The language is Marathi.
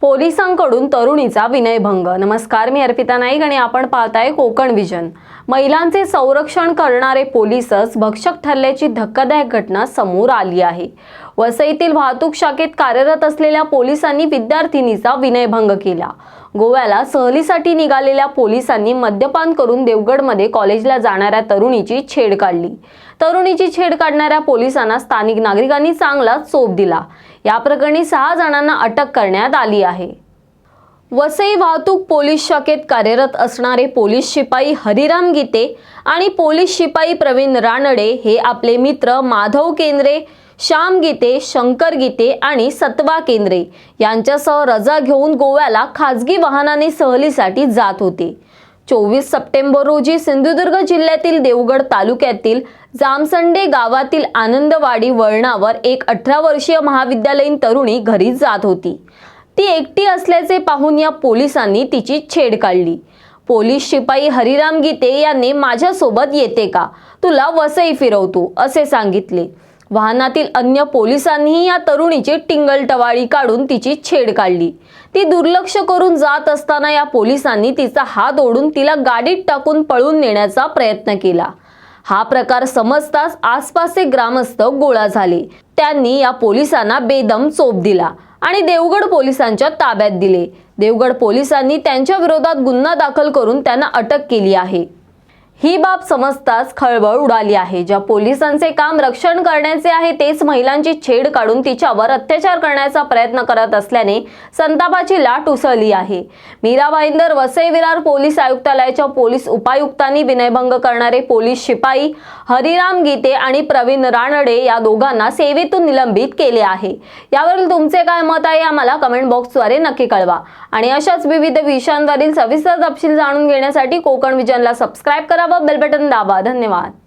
पोलिसांकडून तरुणीचा विनयभंग. नमस्कार मी अर्पिता नाईक आणि आपण पाहताय कोकण विजन. महिलांचे संरक्षण करणारे पोलीसच भक्षक ठरल्याची धक्कादायक घटना समोर आली आहे. वसईतील वाहतूक शाखेत कार्यरत असलेल्या पोलिसांनी विद्यार्थिनीचा विनयभंग केला. गोव्याला सहलीसाठी निघालेल्या पोलिसांनी मद्यपान करून देवगडमध्ये कॉलेजला जाणाऱ्या तरुणीची छेड काढली. तरुणीची छेड काढणाऱ्या पोलिसांना स्थानिक नागरिकांनी चांगलाच चोप दिला. या प्रकरणी सहा जणांना अटक करण्यात आली आहे. वसई वाहतूक पोलीस शाखेत कार्यरत असणारे पोलीस शिपाई हरिराम गीते आणि पोलीस शिपाई प्रवीण रानडे हे आपले मित्र माधव केंद्रे श्याम गीते शंकर गीते आणि सत्वा केंद्रे यांच्यासह रजा घेऊन गोव्याला खाजगी वाहनाने सहलीसाठी जात होते. चोवीस सप्टेंबर रोजी सिंधुदुर्ग जिल्ह्यातील देवगड तालुक्यातील जामसंडे गावातील आनंदवाडी वळणावर एक अठरा वर्षीय महाविद्यालयीन तरुणी घरी जात होती. ती एकटी असल्याचे पाहून या पोलिसांनी तिची छेड काढली. पोलीस शिपाई हरिराम गीते यांनी माझ्यासोबत येते का? तुला वसई फिरवतो असे सांगितले. वाहनातील अन्य पोलिसांनीही या तरुणीची टिंगलटवाळी काढून तिची छेड काढली. ती दुर्लक्ष करून जात असताना या पोलिसांनी तिचा हात ओढून तिला गाडीत टाकून पळून नेण्याचा प्रयत्न केला. हा प्रकार समजताच आसपासचे ग्रामस्थ गोळा झाले. त्यांनी या पोलिसांना बेदम चोप दिला. आणि देवगड पोलिसांच्या ताब्यात दिले. देवगड पोलिसांनी त्यांच्या विरोधात गुन्हा दाखल करून त्यांना अटक केली आहे. ही बाब समजताच खळबळ उडाली आहे. ज्या पोलिसांचे काम रक्षण करण्याचे आहे तेच महिलांची छेड काढून तिच्यावर अत्याचार करण्याचा प्रयत्न करत असल्याने संतापाची लाट उसळली आहे. मीरा भाईंदर वसई विरार पोलीस आयुक्तालयाच्या पोलीस उपायुक्तांनी विनयभंग करणारे पोलीस शिपाई हरिराम गीते आणि प्रवीण रानडे या दोघांना सेवेतून निलंबित केले आहे. यावरील तुमचे काय मत आहे आम्हाला कमेंट बॉक्सद्वारे नक्की कळवा. आणि अशाच विविध विषयांवरील सविस्तर तपशील जाणून घेण्यासाठी कोकण विजनला सबस्क्राईब करा. व बेल बटन दाबा. धन्यवाद.